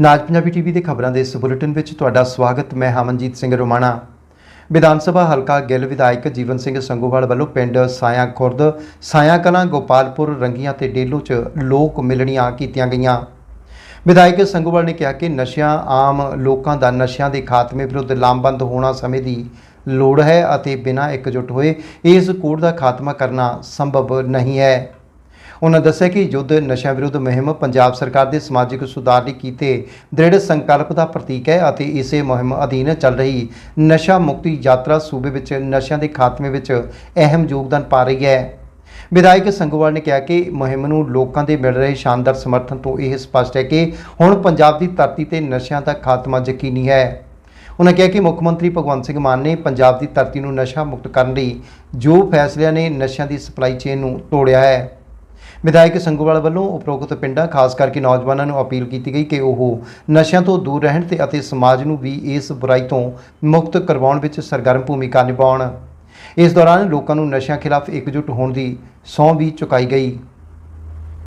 ਨਾਜ Punjabi TV ਦੇ ਖਬਰਾਂ ਦੇ ਇਸ ਬੁਲੇਟਿਨ ਵਿੱਚ ਤੁਹਾਡਾ ਸਵਾਗਤ, ਮੈਂ ਹਮਨਜੀਤ ਸਿੰਘ ਰੋਮਾਣਾ। ਵਿਧਾਨ ਸਭਾ ਹਲਕਾ ਗਿੱਲ ਵਿਧਾਇਕ ਜੀਵਨ ਸਿੰਘ ਸੰਗੋਵਾਲ ਵੱਲੋਂ ਪਿੰਡ ਸਾਇਆ ਖੁਰਦ, ਸਾਇਆ ਕਲਾਂ ਗੋਪਾਲਪੁਰ ਰੰਗੀਆਂ ਤੇ ਡੇਲੋ 'ਚ ਲੋਕ ਮਿਲਣੀਆਂ ਕੀਤੀਆਂ ਗਈਆਂ। ਵਿਧਾਇਕ ਸੰਗੋਵਾਲ ਨੇ ਕਿਹਾ ਕਿ ਨਸ਼ਿਆਂ, ਆਮ ਲੋਕਾਂ ਦਾ ਨਸ਼ਿਆਂ ਦੇ ਖਾਤਮੇ ਵਿਰੁੱਧ ਲਾਮਬੰਦ ਹੋਣਾ ਸਮੇਂ ਦੀ ਲੋੜ ਹੈ ਅਤੇ ਬਿਨਾਂ ਇਕਜੁੱਟ ਹੋਏ ਇਸ ਕੋਡ ਦਾ ਖਾਤਮਾ ਕਰਨਾ ਸੰਭਵ ਨਹੀਂ ਹੈ। ਉਹਨਾਂ ਦੱਸਿਆ ਕਿ ਯੁੱਧ ਨਸ਼ਾ ਵਿਰੁੱਧ ਮੁਹਿੰਮ ਪੰਜਾਬ ਸਰਕਾਰ ਦੇ ਸਮਾਜਿਕ ਸੁਧਾਰ ਲਈ ਕੀਤੇ ਦ੍ਰਿੜ ਸੰਕਲਪ ਦਾ ਪ੍ਰਤੀਕ ਹੈ ਅਤੇ ਇਸੇ ਮੁਹਿੰਮ ਅਧੀਨ ਚੱਲ ਰਹੀ ਨਸ਼ਾ ਮੁਕਤੀ ਯਾਤਰਾ ਸੂਬੇ ਵਿੱਚ ਨਸ਼ਿਆਂ ਦੇ ਖਾਤਮੇ ਵਿੱਚ ਅਹਿਮ ਯੋਗਦਾਨ ਪਾ ਰਹੀ ਹੈ। ਵਿਧਾਇਕ ਸੰਗੋਵਾਲ ਨੇ ਕਿਹਾ ਕਿ ਮੁਹਿੰਮ ਨੂੰ ਲੋਕਾਂ ਦੇ ਮਿਲ ਰਹੇ ਸ਼ਾਨਦਾਰ ਸਮਰਥਨ ਤੋਂ ਇਹ ਸਪਸ਼ਟ ਹੈ ਕਿ ਹੁਣ ਪੰਜਾਬ ਦੀ ਧਰਤੀ ਤੇ ਨਸ਼ਿਆਂ ਦਾ ਖਾਤਮਾ ਯਕੀਨੀ ਹੈ। ਉਹਨਾਂ ਕਿਹਾ ਕਿ ਮੁੱਖ ਮੰਤਰੀ ਭਗਵੰਤ ਸਿੰਘ ਮਾਨ ਨੇ ਪੰਜਾਬ ਦੀ ਧਰਤੀ ਨੂੰ ਨਸ਼ਾ ਮੁਕਤ ਕਰਨ ਲਈ ਜੋ ਫੈਸਲਿਆਂ ਨੇ ਨਸ਼ਿਆਂ ਦੀ ਸਪਲਾਈ ਚੇਨ ਨੂੰ ਤੋੜਿਆ ਹੈ। ਵਿਧਾਇਕ ਸੰਗੋਵਾਲ ਵੱਲੋਂ ਉਪਰੋਕਤ ਪਿੰਡਾਂ, ਖਾਸ ਕਰਕੇ ਨੌਜਵਾਨਾਂ ਨੂੰ ਅਪੀਲ ਕੀਤੀ ਗਈ ਕਿ ਉਹ ਨਸ਼ਿਆਂ ਤੋਂ ਦੂਰ ਰਹਿਣ ਤੇ ਅਤੇ ਸਮਾਜ ਨੂੰ ਵੀ ਇਸ ਬੁਰਾਈ ਤੋਂ ਮੁਕਤ ਕਰਵਾਉਣ ਵਿੱਚ ਸਰਗਰਮ ਭੂਮਿਕਾ ਨਿਭਾਉਣ। ਇਸ ਦੌਰਾਨ ਲੋਕਾਂ ਨੂੰ ਨਸ਼ਿਆਂ ਖਿਲਾਫ ਇਕਜੁੱਟ ਹੋਣ ਦੀ ਸਹੁੰ ਵੀ ਚੁਕਾਈ ਗਈ।